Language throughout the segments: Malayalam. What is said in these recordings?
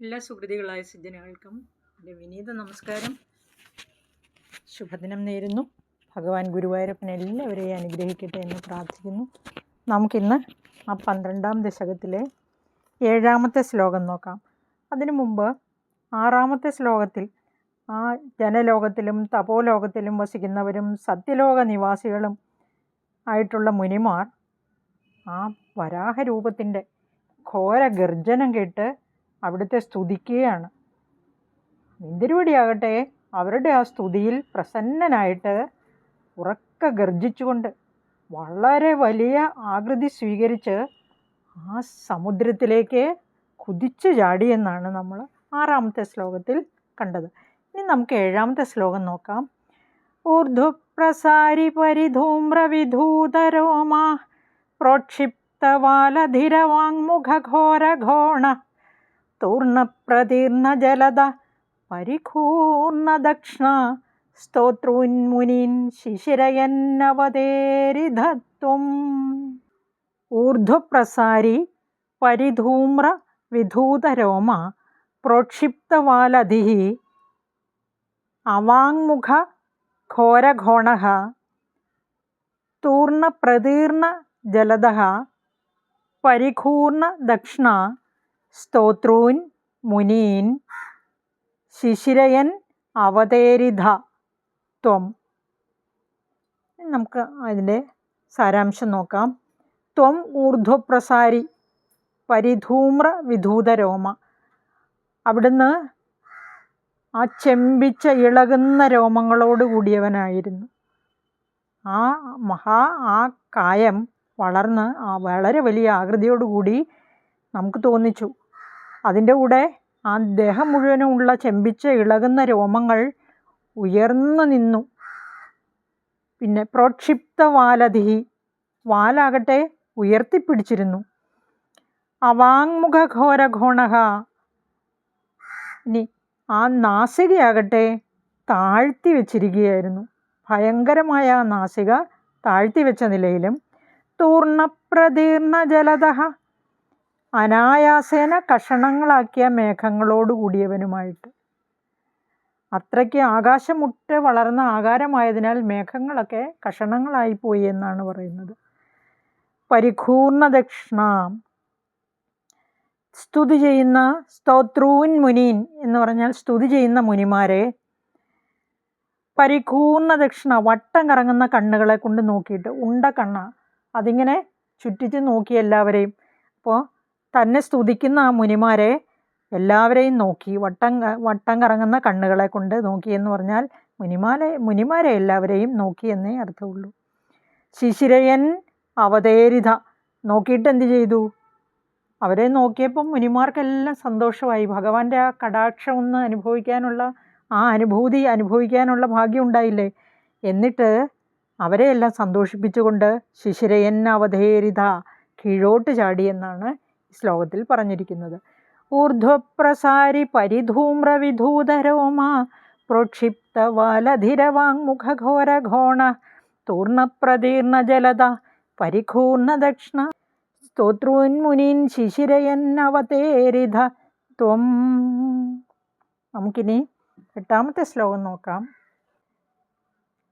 എല്ലാ സുഹൃതികളായ സജ്ജനങ്ങൾക്കും എന്റെ വിനീത നമസ്കാരം. ശുഭദിനം നേരുന്നു. ഭഗവാൻ ഗുരുവായൂരപ്പൻ എല്ലാവരെയും അനുഗ്രഹിക്കട്ടെ എന്ന് പ്രാർത്ഥിക്കുന്നു. നമുക്കിന്ന് ആ പന്ത്രണ്ടാം ദശകത്തിലെ ഏഴാമത്തെ ശ്ലോകം നോക്കാം. അതിനു മുമ്പ് ആറാമത്തെ ശ്ലോകത്തിൽ ആ ജനലോകത്തിലും തപോലോകത്തിലും വസിക്കുന്നവരും സത്യലോക നിവാസികളും ആയിട്ടുള്ള മുനിമാർ ആ വരാഹരൂപത്തിന്റെ ഘോര ഗർജനം കേട്ട് അവിടുത്തെ സ്തുതിക്കുകയാണ്. നിന്തിരുവടിയാകട്ടെ അവരുടെ ആ സ്തുതിയിൽ പ്രസന്നനായിട്ട് ഉറക്ക ഗർജിച്ചുകൊണ്ട് വളരെ വലിയ ആകൃതി സ്വീകരിച്ച് ആ സമുദ്രത്തിലേക്ക് കുതിച്ചു ചാടിയെന്നാണ് നമ്മൾ ആറാമത്തെ ശ്ലോകത്തിൽ കണ്ടത്. ഇനി നമുക്ക് ഏഴാമത്തെ ശ്ലോകം നോക്കാം. ഊർധ്വപ്രസാരി പരിധൂമ്രവിധൂതരോമാ പ്രോക്ഷിപ്തവാലധിരവാങ്മുഖഘോരഘോണ തൂർണപ്രതീർണജലത പരികൂർണദക്ഷ്ണ സ്തോത്രൂന്മുനീൻ ശിശിരയന്നവതേരിധത്വം ഊർധ്വപ്രസാരി പരിധൂമ്ര വിധൂതരോമ പ്രോക്ഷിപ്തവാലധി അവാങ്മുഖ ഘോരഘോണ സ്തോത്രൂൻ മുനീൻ ശിശിരയൻ അവതേരിധ ത്വം. നമുക്ക് അതിന്റെ സാരാംശം നോക്കാം. ത്വം ഊർധ്വപ്രസാരി പരിധൂമ്ര വിധൂതരോമ. അവിടുന്ന് ആ ചെമ്പിച്ച ഇളകുന്ന രോമങ്ങളോട് കൂടിയവനായിരുന്നു. ആ മഹാ ആ കായം വളർന്ന് ആ വളരെ വലിയ ആകൃതിയോടുകൂടി നമുക്ക് തോന്നിച്ചു. അതിന്റെ കൂടെ ആ ദേഹം മുഴുവനുമുള്ള ചെമ്പിച്ച് ഇളകുന്ന രോമങ്ങൾ ഉയർന്നു നിന്നു. പിന്നെ പ്രോക്ഷിപ്ത വാലധിഹി വാലാകട്ടെ ഉയർത്തിപ്പിടിച്ചിരുന്നു. അവാങ്മുഖ ഘോരഘോണഹ ഇനി ആ നാസികയാകട്ടെ താഴ്ത്തി വച്ചിരിക്കുകയായിരുന്നു. ഭയങ്കരമായ ആ നാസിക താഴ്ത്തി വെച്ച നിലയിലും തൂർണപ്രതീർണ ജലത അനായാസേന കഷണങ്ങളാക്കിയ മേഘങ്ങളോട് കൂടിയവനുമായിട്ട്. അത്രയ്ക്ക് ആകാശമുട്ട് വളർന്ന ആകാരമായതിനാൽ മേഘങ്ങളൊക്കെ കഷണങ്ങളായി പോയി എന്നാണ് പറയുന്നത്. പരിപൂർണ ദക്ഷിണ. സ്തുതി ചെയ്യുന്ന സ്തോത്രൂൻ മുനിൻ എന്ന് പറഞ്ഞാൽ സ്തുതി ചെയ്യുന്ന മുനിമാരെ പരിപൂർണ ദക്ഷിണ വട്ടം കറങ്ങുന്ന കണ്ണുകളെ കൊണ്ട് നോക്കിയിട്ട് ഉണ്ട കണ്ണ അതിങ്ങനെ ചുറ്റിച്ച് നോക്കി എല്ലാവരെയും. അപ്പോൾ തന്നെ സ്തുതിക്കുന്ന ആ മുനിമാരെ എല്ലാവരെയും നോക്കി വട്ടം വട്ടം കറങ്ങുന്ന കണ്ണുകളെ കൊണ്ട് നോക്കി എന്ന് പറഞ്ഞാൽ മുനിമാരെ മുനിമാരെ എല്ലാവരെയും നോക്കി എന്നേ അർത്ഥമുള്ളൂ. ശിശിരയൻ അവതേരിത നോക്കിയിട്ട് എന്ത് ചെയ്തു? അവരെ നോക്കിയപ്പം മുനിമാർക്കെല്ലാം സന്തോഷമായി. ഭഗവാന്റെ ആ കടാക്ഷം ഒന്ന് അനുഭവിക്കാനുള്ള ആ അനുഭൂതി അനുഭവിക്കാനുള്ള ഭാഗ്യം ഉണ്ടായില്ലേ? എന്നിട്ട് അവരെയെല്ലാം സന്തോഷിപ്പിച്ചുകൊണ്ട് ശിശിരയൻ അവധേരിത കീഴോട്ട് ചാടിയെന്നാണ് ശ്ലോകത്തിൽ പറഞ്ഞിരിക്കുന്നത്. ഊർധ്വപ്രസാരി പരിധൂമ്രവിധൂതരോമ പ്രോക്ഷിപ്തവാലധിരവാങ്മുഖഘോരഘോണ തൂർണപ്രതീർണ ജലത പരിഘൂർണ ദക്ഷിണ സ്തോത്രൂന്മുനീൻ ശിശിരയന്നവതേരിധ ത്വം. നമുക്കിനി എട്ടാമത്തെ ശ്ലോകം നോക്കാം.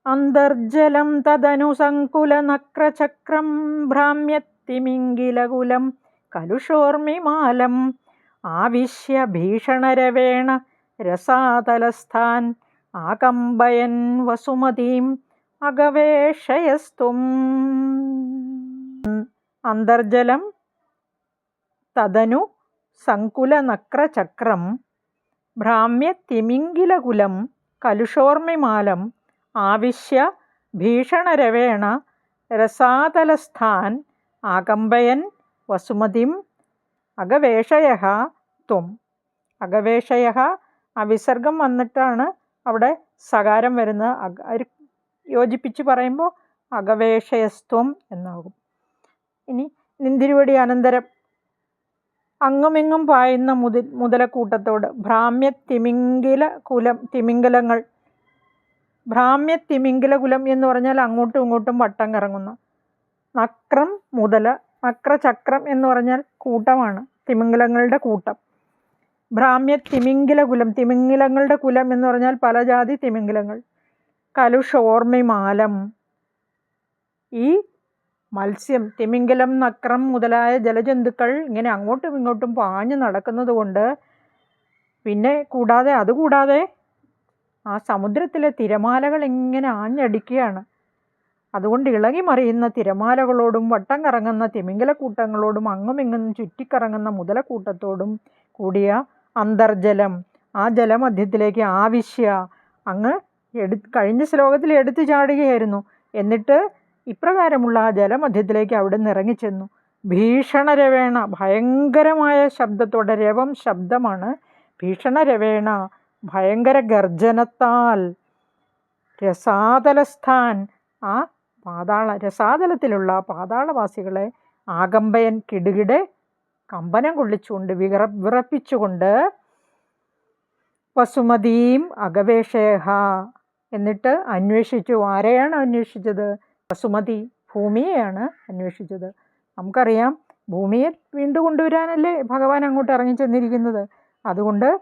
അന്തർജലം തദനുസങ്കുലനക്രചക്രം ഭ്രാമ്യത്തിമിംഗിലകുലം കലുഷോർമിമാലം. ആവിശ്യ ഭീഷണരവേണ രസാതലസ്ഥാൻ. ആകമ്പയൻ വസുമതീം അഗവേഷയസ്തും അന്തർജലം തദനു സങ്കുലനക്രചക്രം. ഭ്രാമ്യത്തിമിംഗിലകുലം കലുഷോർമിമാലം. ആവിശ്യ ഭീഷണരവേണ രസാതലസ്ഥാൻ. ആകമ്പയൻ വസുമതിം അകവേഷയ ത്വം. അകവേഷയ ആ വിസർഗം വന്നിട്ടാണ് അവിടെ സകാരം വരുന്നത്. അക യോജിപ്പിച്ച് പറയുമ്പോൾ അകവേഷയസ്ത്വം എന്നാകും. ഇനി നിന്തിരുവടി അനന്തരം. അങ്ങുമിങ്ങും പായുന്ന മുതി മുതലക്കൂട്ടത്തോട് ഭ്രാമ്യ തിമിംഗില കുലം തിമിംഗലങ്ങൾ. ഭ്രാമ്യ തിമിംഗില കുലം എന്ന് പറഞ്ഞാൽ അങ്ങോട്ടും ഇങ്ങോട്ടും വട്ടം കറങ്ങുന്ന. നക്രം മുതല നക്രചക്രം എന്ന് പറഞ്ഞാൽ കൂട്ടമാണ് തിമിംഗലങ്ങളുടെ കൂട്ടം. ഭ്രാമ്യ തിമിംഗില കുലം തിമിംഗിലങ്ങളുടെ കുലം എന്ന് പറഞ്ഞാൽ പല ജാതി തിമിംഗിലങ്ങൾ. കലുഷോർമിമാലം ഈ മത്സ്യം തിമിംഗലം നക്രം മുതലായ ജലജന്തുക്കൾ ഇങ്ങനെ അങ്ങോട്ടും ഇങ്ങോട്ടും പാഞ്ഞു നടക്കുന്നത് കൊണ്ട് പിന്നെ കൂടാതെ അതുകൂടാതെ ആ സമുദ്രത്തിലെ തിരമാലകൾ ഇങ്ങനെ ആഞ്ഞടിക്കുകയാണ്. അതുകൊണ്ട് ഇളകി മറിയുന്ന തിരമാലകളോടും വട്ടം കറങ്ങുന്ന തിമിംഗലക്കൂട്ടങ്ങളോടും അങ്ങുമിങ്ങും ചുറ്റിക്കറങ്ങുന്ന മുതലക്കൂട്ടത്തോടും കൂടിയ അന്തർജലം. ആ ജലമധ്യത്തിലേക്ക് ആവശ്യ. അങ്ങ് എടു കഴിഞ്ഞ ശ്ലോകത്തിൽ എടുത്തു ചാടുകയായിരുന്നു. എന്നിട്ട് ഇപ്രകാരമുള്ള ആ ജലമധ്യത്തിലേക്ക് അവിടെ നിന്ന് ഇറങ്ങിച്ചെന്നു. ഭീഷണരവേണ. ഭയങ്കരമായ ശബ്ദത്തോടെ രവം ശബ്ദമാണ് ഭീഷണരവേണ. ഭയങ്കര ഗർജനത്താൽ. രസാതലസ്ഥാൻ. ആ പാതാള രസാതലത്തിലുള്ള പാതാളവാസികളെ ആകമ്പയൻ കിടുകിടെ കമ്പനം കൊള്ളിച്ചുകൊണ്ട് വിറ വിറപ്പിച്ചുകൊണ്ട് വസുമതീം അഗവേഷേഹ എന്നിട്ട് അന്വേഷിച്ചു. ആരെയാണ് അന്വേഷിച്ചത്? വസുമതി ഭൂമിയെയാണ് അന്വേഷിച്ചത്. നമുക്കറിയാം ഭൂമിയെ വീണ്ടും കൊണ്ടുവരാനല്ലേ ഭഗവാൻ അങ്ങോട്ട് ഇറങ്ങി ചെന്നിരിക്കുന്നത്. അതുകൊണ്ട്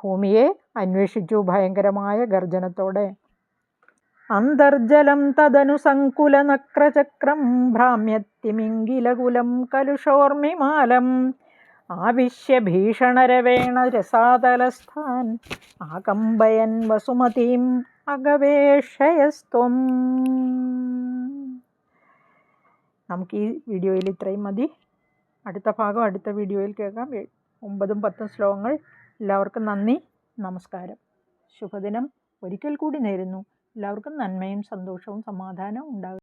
ഭൂമിയെ അന്വേഷിച്ചു ഭയങ്കരമായ ഗർജനത്തോടെ. അന്തർജലം തദനു സങ്കുലനക്രചക്രം ഭ്രാമ്യത്തിമിംഗിലകുലം കലുഷോർമിമാലം. ആവിശ്യ ഭീഷണരവേണ രസാതലസ്ഥാൻ. ആകമ്പയൻ വസുമതീം അകവേഷയസ്ത്വം. നമുക്ക് ഈ വീഡിയോയിൽ ഇത്രയും മതി. അടുത്ത ഭാഗം അടുത്ത വീഡിയോയിൽ കേൾക്കാം. ഒമ്പതും പത്തും ശ്ലോകങ്ങൾ. എല്ലാവർക്കും നന്ദി. നമസ്കാരം. ശുഭദിനം. ഒരിക്കൽ കൂടി നേരുന്നു. എല്ലാവർക്കും നന്മയും സന്തോഷവും സമാധാനവും ഉണ്ടാകും